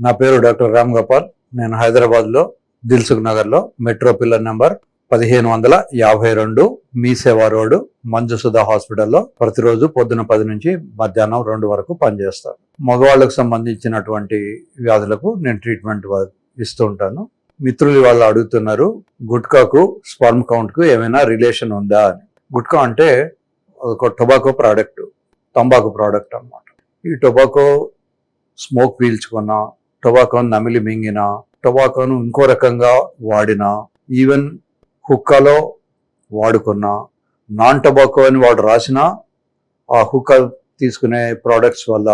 నా పేరు డాక్టర్ రామ్ గోపాల్. నేను హైదరాబాద్లో దిల్సుఖ్ నగర్లో మెట్రో పిల్లర్ నెంబర్ పదిహేను వందల యాభై రెండు మీ సేవా రోడ్డు మంజుసుధ హాస్పిటల్లో ప్రతిరోజు పొద్దున పది నుంచి మధ్యాహ్నం రెండు వరకు పనిచేస్తాను. మగవాళ్ళకు సంబంధించినటువంటి వ్యాధులకు నేను ట్రీట్మెంట్ వ- ఇస్తూ ఉంటాను. మిత్రులు వాళ్ళు అడుగుతున్నారు గుట్కాకు స్పర్మ్ కౌంట్కు ఏమైనా రిలేషన్ ఉందా అని. గుట్కా అంటే ఒక టొబాకో ప్రోడక్ట్ తంబాకు ప్రోడక్ట్ అన్నమాట. ఈ టొబాకో స్మోక్ పీల్చుకున్నా టొబాకోను నమిలి మింగిన టొబాకోను ఇంకో రకంగా వాడినా ఈవెన్ హుక్కాలో వాడుకున్నా. నాన్ టొబాకో అని వాడు రాసిన ఆ హుక్కా తీసుకునే ప్రోడక్ట్స్ వల్ల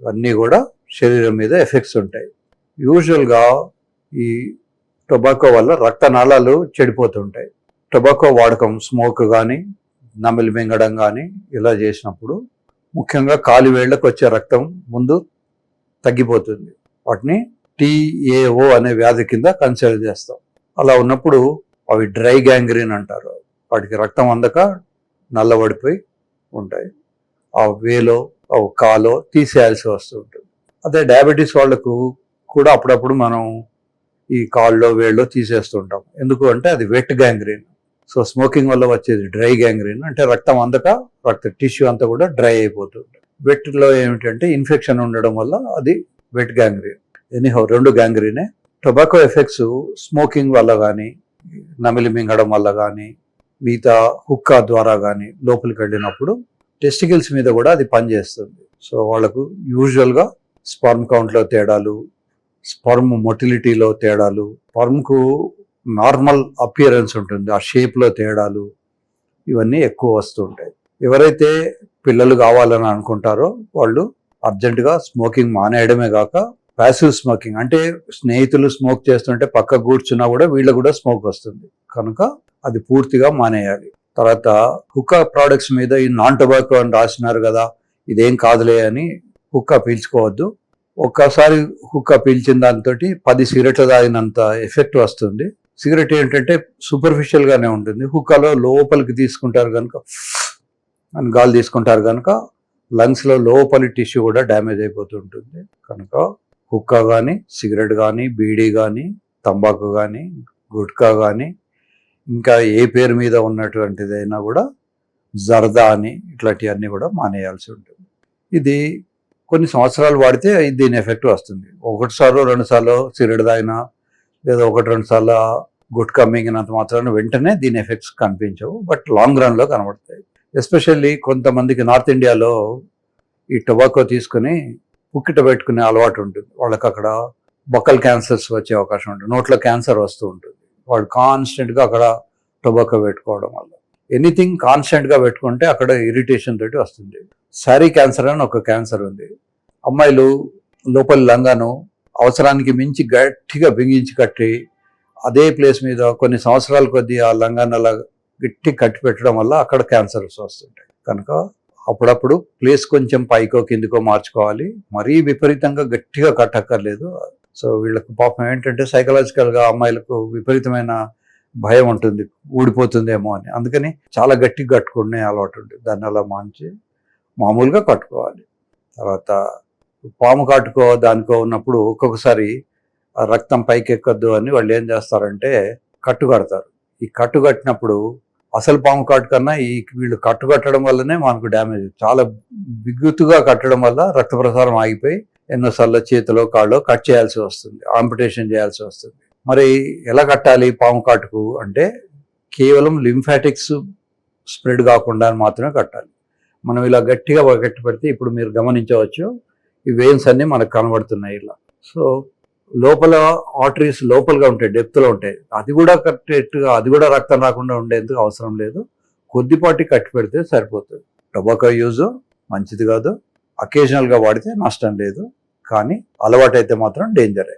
అన్నీ కూడా శరీరం మీద ఎఫెక్ట్స్ ఉంటాయి. యూజువల్గా ఈ టొబాకో వల్ల రక్తనాళాలు చెడిపోతుంటాయి. టొబాకో వాడకం స్మోక్ కానీ నమిలి మింగడం కానీ ఇలా చేసినప్పుడు ముఖ్యంగా కాలి వేళ్ళకు వచ్చే రక్తం ముందు తగ్గిపోతుంది. వాటిని టీఏఓ అనే వ్యాధి కింద కన్సిడర్ చేస్తాం. అలా ఉన్నప్పుడు అవి డ్రై గ్యాంగ్రీన్ అంటారు. వాటికి రక్తం అందక నల్లబడిపోయి ఉంటాయి. ఆ వేలో ఆ కాలో తీసేయాల్సి వస్తుంటుంది అదే డయాబెటీస్ వాళ్ళకు కూడా అప్పుడప్పుడు మనం ఈ కాల్లో వేళ్ళలో తీసేస్తుంటాం ఎందుకు అంటే అది వెట్ గ్యాంగ్రీన్. సో స్మోకింగ్ వల్ల వచ్చేది డ్రై గ్యాంగ్రీన్. అంటే రక్తం అందక రక్త టిష్యూ అంతా కూడా డ్రై అయిపోతుంది వెట్లో ఏమిటంటే ఇన్ఫెక్షన్ ఉండడం వల్ల అది వెట్ గ్యాంగ్రీన్ ఎనీహౌ రెండు గ్యాంగ్రీనే టొబాకో ఎఫెక్ట్స్ స్మోకింగ్ వల్ల కానీ నమిలి మింగడం వల్ల కానీ మిగతా హుక్కా ద్వారా కానీ లోపలికి వెళ్ళినప్పుడు టెస్టికల్స్ మీద కూడా అది పనిచేస్తుంది. సో వాళ్ళకు యూజువల్గా స్పర్మ్ కౌంట్లో తేడాలు స్పర్మ్ మొటిలిటీలో తేడాలు స్పర్మ్కు నార్మల్ అపియరెన్స్ ఉంటుంది ఆ షేప్లో తేడాలు ఇవన్నీ ఎక్కువ వస్తుంటాయి. ఎవరైతే పిల్లలు కావాలని అనుకుంటారో వాళ్ళు అర్జెంటుగా స్మోకింగ్ మానేయడమే కాక ప్యాసివ్ స్మోకింగ్ అంటే స్నేహితులు స్మోక్ చేస్తుంటే పక్క కూర్చున్నా కూడా వీళ్ళకు కూడా స్మోక్ వస్తుంది. కనుక అది పూర్తిగా మానేయాలి. తర్వాత హుక్క ప్రోడక్ట్స్ మీద ఈ నాన్ టొబాకో అని రాసినారు కదా ఇదేం కాదులే అని హుక్క పీల్చుకోవద్దు. ఒక్కసారి హుక్క పీల్చిన దాంతో పది సిగరెట్లు తాగినంత ఎఫెక్ట్ వస్తుంది. సిగరెట్ ఏంటంటే సూపర్ఫిషియల్గానే ఉంటుంది. హుక్కలో లోపలికి తీసుకుంటారు కనుక అని గాలి తీసుకుంటారు కనుక లంగ్స్లో లోపలి టిష్యూ కూడా డ్యామేజ్ అయిపోతుంటుంది. కనుక హుక్కా కానీ సిగరెట్ కానీ బీడీ కానీ తంబాకు కానీ గుట్కా కానీ ఇంకా ఏ పేరు మీద ఉన్నటువంటిదైనా కూడా జర్దా అని ఇట్లాంటివన్నీ కూడా మానేయాల్సి ఉంటుంది. ఇది కొన్ని సంవత్సరాలు వాడితే దీని ఎఫెక్ట్ వస్తుంది. ఒకటి సార్లు రెండు సార్లు సిగరెట్ తాగినా లేదా ఒకటి రెండు సార్లు గుట్కా మింగినంత మాత్రాన వెంటనే దీని ఎఫెక్ట్స్ కనిపించవు. బట్ లాంగ్ రన్లో కనబడతాయి. ఎస్పెషల్లీ కొంతమందికి నార్త్ ఇండియాలో ఈ టొబాకో తీసుకుని పుక్కిట పెట్టుకునే అలవాటు ఉంటుంది. వాళ్ళకి అక్కడ బొక్కల్ క్యాన్సర్స్ వచ్చే అవకాశం ఉంటుంది. నోట్లో క్యాన్సర్ వస్తూ ఉంటుంది. వాడు కాన్స్టెంట్గా అక్కడ టొబాకో పెట్టుకోవడం వల్ల. ఎనీథింగ్ కాన్స్టెంట్గా పెట్టుకుంటే అక్కడ ఇరిటేషన్ తోటి వస్తుంది. శారీ క్యాన్సర్ అని ఒక క్యాన్సర్ ఉంది. అమ్మాయిలు లోపలి లంగాను అవసరానికి మించి గట్టిగా బిగించి కట్టి అదే ప్లేస్ మీద కొన్ని సంవత్సరాల కొద్దీ ఆ లంగాన్ అలా గట్టి కట్టి పెట్టడం వల్ల అక్కడ క్యాన్సర్స్ వస్తుంటాయి. కనుక అప్పుడప్పుడు ప్లేస్ కొంచెం పైకో కిందికో మార్చుకోవాలి. మరీ విపరీతంగా గట్టిగా కట్టక్కర్లేదు. సో వీళ్ళకు పాపం ఏంటంటే సైకలాజికల్గా అమ్మాయిలకు విపరీతమైన భయం ఉంటుంది. ఊడిపోతుందేమో అని. అందుకని చాలా గట్టిగా కట్టుకునే అలవాటు ఉంటుంది దాన్ని అలా మాంచి మామూలుగా కట్టుకోవాలి. తర్వాత పాము కాటుకో దానికో ఉన్నప్పుడు ఒక్కొక్కసారి రక్తం పైకి ఎక్కద్దు అని వాళ్ళు ఏం చేస్తారంటే కట్టు కడతారు. ఈ కట్టు కట్టినప్పుడు అసలు పాము కాటు కన్నా ఈ వీళ్ళు కట్టు కట్టడం వల్లనే మనకు డ్యామేజ్. చాలా బిగ్గుతుగా కట్టడం వల్ల రక్త ప్రసారం ఆగిపోయి ఎన్నోసార్లు చేతిలో కాళ్ళలో కట్ చేయాల్సి వస్తుంది ఆంపిటేషన్ చేయాల్సి వస్తుంది. మరి ఎలా కట్టాలి పాము కాటుకు అంటే కేవలం లింఫాటిక్స్ స్ప్రెడ్ కాకుండా మాత్రమే కట్టాలి. మనం ఇలా గట్టిగా గట్టి పెడితే ఇప్పుడు మీరు గమనించవచ్చు ఈ వెయిన్స్ అన్నీ మనకు కనబడుతున్నాయి ఇలా. సో లోపల ఆర్టరీస్ లోపలగా ఉంటాయి డెప్త్లో ఉంటాయి. అది కూడా కట్టేట్టుగా అది కూడా రక్తం రాకుండా ఉండేందుకు అవసరం లేదు. కొద్దిపాటి కట్టి పెడితే సరిపోతుంది. టొబాకో యూజ్ మంచిది కాదు. అకేషనల్గా వాడితే నష్టం లేదు. కానీ అలవాటైతే మాత్రం డేంజరే